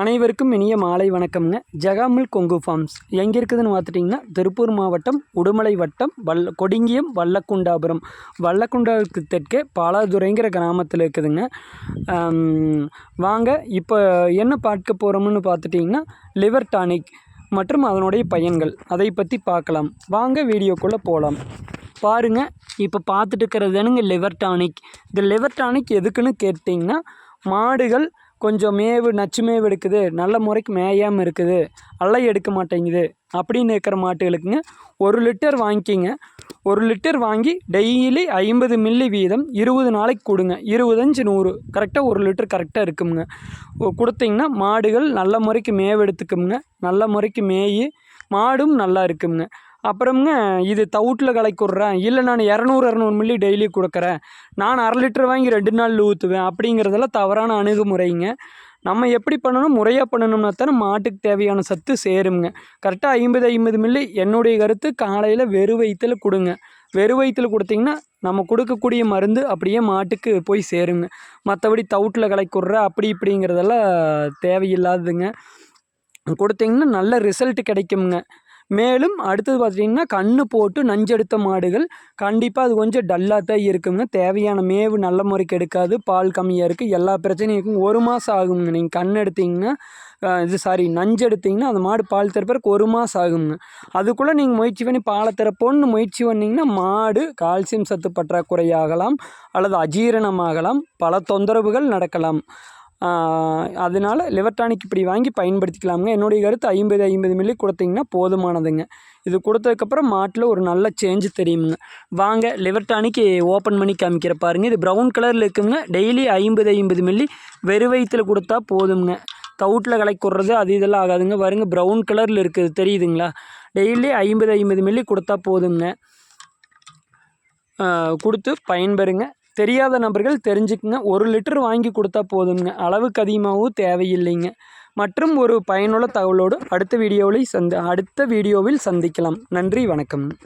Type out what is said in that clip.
அனைவருக்கும் இனிய மாலை வணக்கம்ங்க. ஜெகாமில் கொங்கு ஃபார்ம்ஸ். எங்கே இருக்குதுன்னு பார்த்துட்டிங்கன்னா திருப்பூர் மாவட்டம் உடுமலை வட்டம் வல்ல கொடிங்கியம் வல்லக்குண்டாபுரம். வல்லக்குண்டாவுக்கு தெற்கே பாலாதுரைங்கிற கிராமத்தில் இருக்குதுங்க. வாங்க இப்போ என்ன பார்க்க போகிறோம்னு பார்த்துட்டிங்கன்னா லிவர் டானிக் மற்றும் அதனுடைய பயன்கள். அதை பற்றி பார்க்கலாம். வாங்க வீடியோக்குள்ளே போகலாம் பாருங்க இப்போ பார்த்துட்டு இருக்கிறதுனுங்க லிவர் டானிக். இந்த லிவர் டானிக் எதுக்குன்னு கேட்டிங்கன்னா மாடுகள் கொஞ்சம் மேவு நச்சு மேவு எடுக்குது. நல்ல முறைக்கு மேயாமல் இருக்குது. அலை எடுக்க மாட்டேங்குது. அப்படின்னு இருக்கிற மாட்டுகளுக்குங்க ஒரு லிட்டர் வாங்கிக்கிங்க. ஒரு லிட்டர் வாங்கி டெய்லி ஐம்பது மில்லி வீதம் இருபது நாளைக்கு கொடுங்க. இருபதஞ்சு நூறு. கரெக்டாக ஒரு லிட்டர் கரெக்டாக இருக்குங்க கொடுத்தீங்கன்னா மாடுகள் நல்ல முறைக்கு மேவு எடுத்துக்குங்க நல்ல முறைக்கு மேயி மாடும் நல்லா இருக்குங்க அப்புறம்ங்க இது தவுட்டில் விட்றேன். இல்லை நான் இரநூறு இரநூறு மில்லி டெய்லி கொடுக்குறேன். நான் அரை லிட்டர் வாங்கி ரெண்டு நாள் ஊற்றுவேன் அப்படிங்கிறதெல்லாம் தவறான அணுகுமுறைங்க. நம்ம எப்படி பண்ணணும்? முறையாக பண்ணணும்னா தானே மாட்டுக்கு தேவையான சத்து சேருங்க கரெக்டாக ஐம்பது ஐம்பது மில்லி என்னுடைய கருத்து காலையில் வெறு வயிற்றில் கொடுங்க. வெறு வயிற்றில் கொடுத்தீங்கன்னா நம்ம கொடுக்கக்கூடிய மருந்து அப்படியே மாட்டுக்கு போய் சேருங்க. மற்றபடி தவுட்டில் கலக்கிடுற அப்படி இப்படிங்கிறதெல்லாம் தேவையில்லாததுங்க. கொடுத்தீங்கன்னா நல்ல ரிசல்ட் கிடைக்குங்க மேலும் அடுத்தது பார்த்துட்டிங்கன்னா கண்ணு போட்டு நஞ்செடுத்த மாடுகள். கண்டிப்பாக அது கொஞ்சம் டல்லாக தான் இருக்குங்க. தேவையான மேவு நல்ல முறைக்கு எடுக்காது. பால் கம்மியாக இருக்குது எல்லா பிரச்சனையும் இருக்கும் ஒரு மாதம் ஆகுங்க. நீங்கள் கண் எடுத்தீங்கன்னா இது சாரி நஞ்சு எடுத்திங்கன்னா அந்த மாடு பால் திறப்பதற்கு ஒரு மாதம் ஆகுங்க. அதுக்குள்ளே நீங்கள் முயற்சி பண்ணி பாலை திறப்போன்னு முயற்சி பண்ணிங்கன்னா மாடு கால்சியம் சத்து பற்றாக்குறையாகலாம் அல்லது அஜீரணமாகலாம். பல தொந்தரவுகள் நடக்கலாம். அதனால் லிவர் டானிக் இப்படி வாங்கி பயன்படுத்திக்கலாமுங்க. என்னுடைய கருத்து ஐம்பது ஐம்பது மில்லி கொடுத்தீங்கன்னா போதுமானதுங்க. இது கொடுத்ததுக்கப்புறம் மாட்டில் ஒரு நல்ல சேஞ்சு தெரியுமுங்க. வாங்க லிவர் டானிக் ஓப்பன் பண்ணி காமிக்கிற பாருங்க. இது ப்ரௌன் கலரில் இருக்குங்க. டெய்லி ஐம்பது ஐம்பது மில்லி வெறு வயிற்றில் கொடுத்தா போதுங்க தவுட்டில் கலக்கிடுறது அது இதெல்லாம் ஆகாதுங்க. வருங்க ப்ரௌன் கலரில் இருக்குது. தெரியுதுங்களா? டெய்லி ஐம்பது ஐம்பது மில்லி கொடுத்தா போதுங்க கொடுத்து பயன்பெறுங்க. தெரியாத நபர்கள் தெரிஞ்சுக்குங்க. ஒரு லிட்டர் வாங்கி கொடுத்தா போதுங்க அளவுக்கு அதிகமாகவும் தேவையில்லைங்க. மற்றும் ஒரு பயனுள்ள தகவலோடு அடுத்த வீடியோவில் சந்தி அடுத்த வீடியோவில் சந்திக்கலாம். நன்றி வணக்கம்.